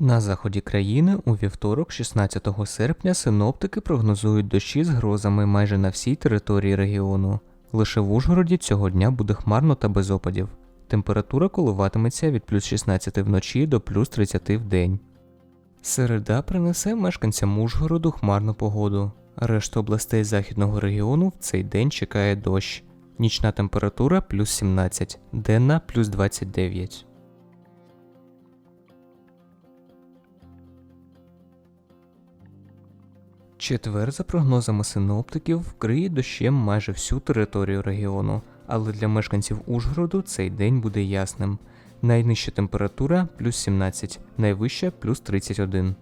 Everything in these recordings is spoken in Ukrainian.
На заході країни у вівторок, 16 серпня, синоптики прогнозують дощі з грозами майже на всій території регіону. Лише в Ужгороді цього дня буде хмарно та без опадів. Температура коливатиметься від плюс 16 вночі до плюс 30 в день. Середа принесе мешканцям Ужгороду хмарну погоду. Решту областей західного регіону в цей день чекає дощ. Нічна температура плюс 17, денна плюс 29. Четвер, за прогнозами синоптиків, вкриє дощем майже всю територію регіону, але для мешканців Ужгороду цей день буде ясним. Найнижча температура плюс 17, найвища плюс 31.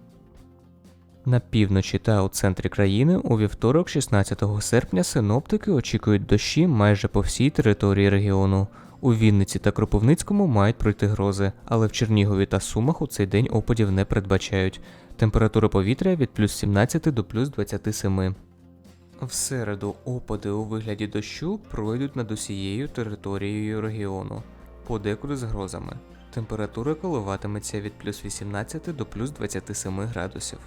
На півночі та у центрі країни у вівторок, 16 серпня, синоптики очікують дощі майже по всій території регіону. У Вінниці та Кропивницькому мають пройти грози, але в Чернігові та Сумах у цей день опадів не передбачають. Температура повітря від плюс 17 до плюс 27. В середу опади у вигляді дощу пройдуть над усією територією регіону, подекуди з грозами. Температура коливатиметься від плюс 18 до плюс 27 градусів.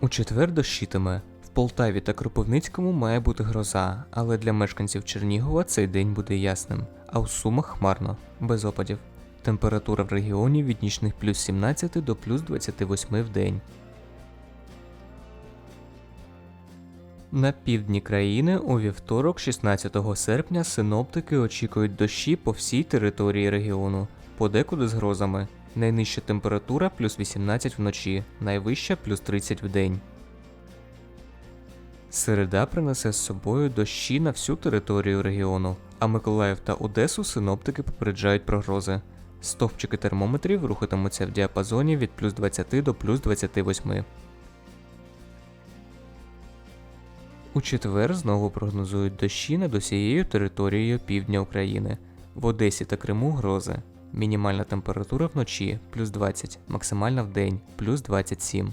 У четвер дощитиме. Полтаві та Кропивницькому має бути гроза, але для мешканців Чернігова цей день буде ясним, а у Сумах хмарно, без опадів. Температура в регіоні від нічних плюс 17 до плюс 28 в день. На півдні країни у вівторок, 16 серпня, синоптики очікують дощі по всій території регіону, подекуди з грозами. Найнижча температура плюс 18 вночі, найвища плюс 30 в день. Середа принесе з собою дощі на всю територію регіону, а Миколаїв та Одесу синоптики попереджають про грози. Стовпчики термометрів рухатимуться в діапазоні від плюс 20 до плюс 28. У четвер знову прогнозують дощі над усією територією півдня України. В Одесі та Криму грози. Мінімальна температура вночі плюс 20, максимальна в день плюс 27.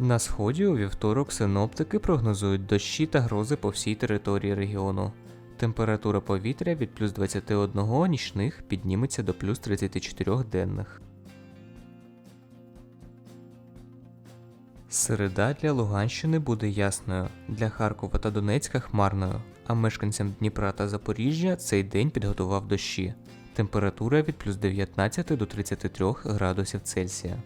На сході у вівторок синоптики прогнозують дощі та грози по всій території регіону. Температура повітря від плюс 21 нічних підніметься до плюс 34 денних. Середа для Луганщини буде ясною, для Харкова та Донецька хмарною, а мешканцям Дніпра та Запоріжжя цей день підготував дощі. Температура від плюс 19 до 33 градусів Цельсія.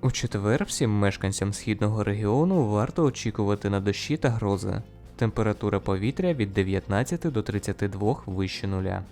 У четвер всім мешканцям східного регіону варто очікувати на дощі та грози. Температура повітря від 19 до 32 вище нуля.